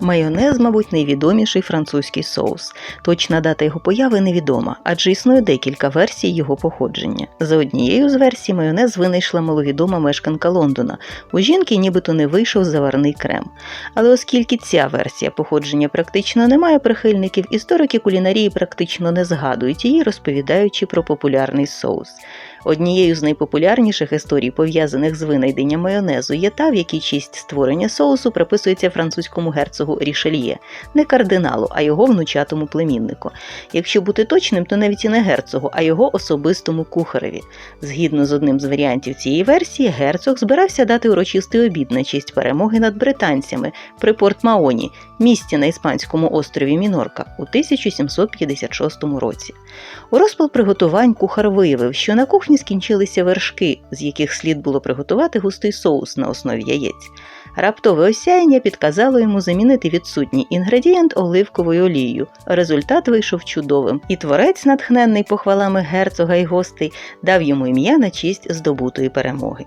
Майонез, мабуть, найвідоміший французький соус. Точна дата його появи невідома, адже існує декілька версій його походження. За однією з версій, майонез винайшла маловідома мешканка Лондона. У жінки нібито не вийшов заварний крем. Але оскільки ця версія походження практично не має прихильників, історики кулінарії практично не згадують її, розповідаючи про популярний соус. Однією з найпопулярніших історій, пов'язаних з винайденням майонезу, є та, в якій честь створення соусу приписується французькому герцогу Рішельє, не кардиналу, а його внучатому племіннику. Якщо бути точним, то навіть і не герцогу, а його особистому кухареві. Згідно з одним з варіантів цієї версії, герцог збирався дати урочистий обід на честь перемоги над британцями при Порт-Маоні, місті на іспанському острові Мінорка, у 1756 році. У розпал приготувань кухар виявив, що на кухні скінчилися вершки, з яких слід було приготувати густий соус на основі яєць. Раптове осяяння підказало йому замінити відсутній інгредієнт оливковою олією. Результат вийшов чудовим, і творець, натхненний похвалами герцога і гостей, дав йому ім'я на честь здобутої перемоги.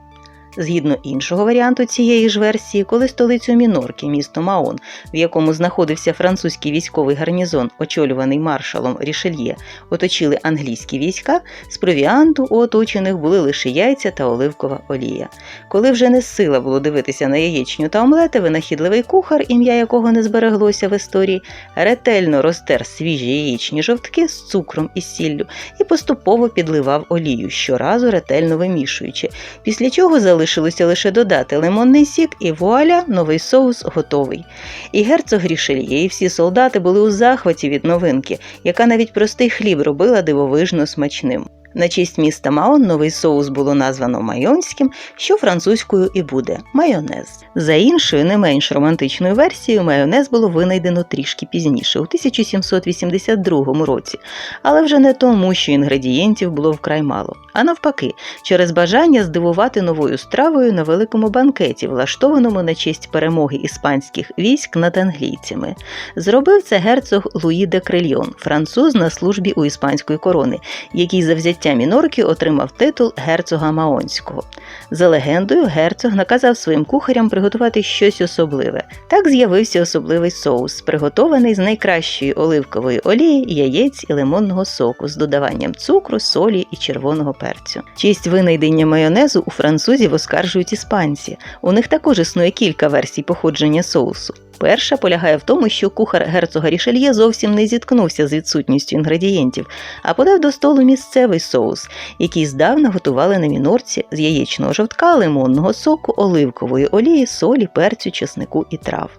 Згідно іншого варіанту цієї ж версії, коли столицю Мінорки, місто Маон, в якому знаходився французький військовий гарнізон, очолюваний маршалом Рішельє, оточили англійські війська, з провіанту у оточених були лише яйця та оливкова олія. Коли вже не сила було дивитися на яєчню та омлети, винахідливий кухар, ім'я якого не збереглося в історії, ретельно розтер свіжі яєчні жовтки з цукром і сіллю і поступово підливав олію, щоразу ретельно вимішуючи, після чого залишив залишилося лише додати лимонний сік, і вуаля, новий соус готовий. І герцог Рішельє, і всі солдати були у захваті від новинки, яка навіть простий хліб робила дивовижно смачним. На честь міста Маон новий соус було названо майонським, що французькою і буде майонез. За іншою, не менш романтичною версією, майонез було винайдено трішки пізніше, у 1782 році, але вже не тому, що інгредієнтів було вкрай мало, а навпаки, через бажання здивувати новою стравою на великому банкеті, влаштованому на честь перемоги іспанських військ над англійцями. Зробив це герцог Луї де Крильйон, француз на службі у іспанської корони, який за взяття Мінорки отримав титул герцога Маонського. За легендою, герцог наказав своїм кухарям приготувати щось особливе. Так з'явився особливий соус, приготований з найкращої оливкової олії, яєць і лимонного соку з додаванням цукру, солі і червоного перцю. Честь винайдення майонезу у французів оскаржують іспанці. У них також існує кілька версій походження соусу. Перша полягає в тому, що кухар герцога Рішельє зовсім не зіткнувся з відсутністю інгредієнтів, а подав до столу місцевий соус, який здавна готували на мінорці з яєчного жовтка, лимонного соку, оливкової олії, солі, перцю, чеснику і трав.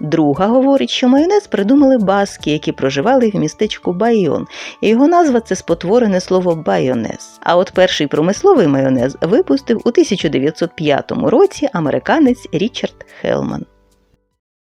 Друга говорить, що майонез придумали баски, які проживали в містечку Байон, і його назва це спотворене слово байонез. А от перший промисловий майонез випустив у 1905 році американець Річард Хелман.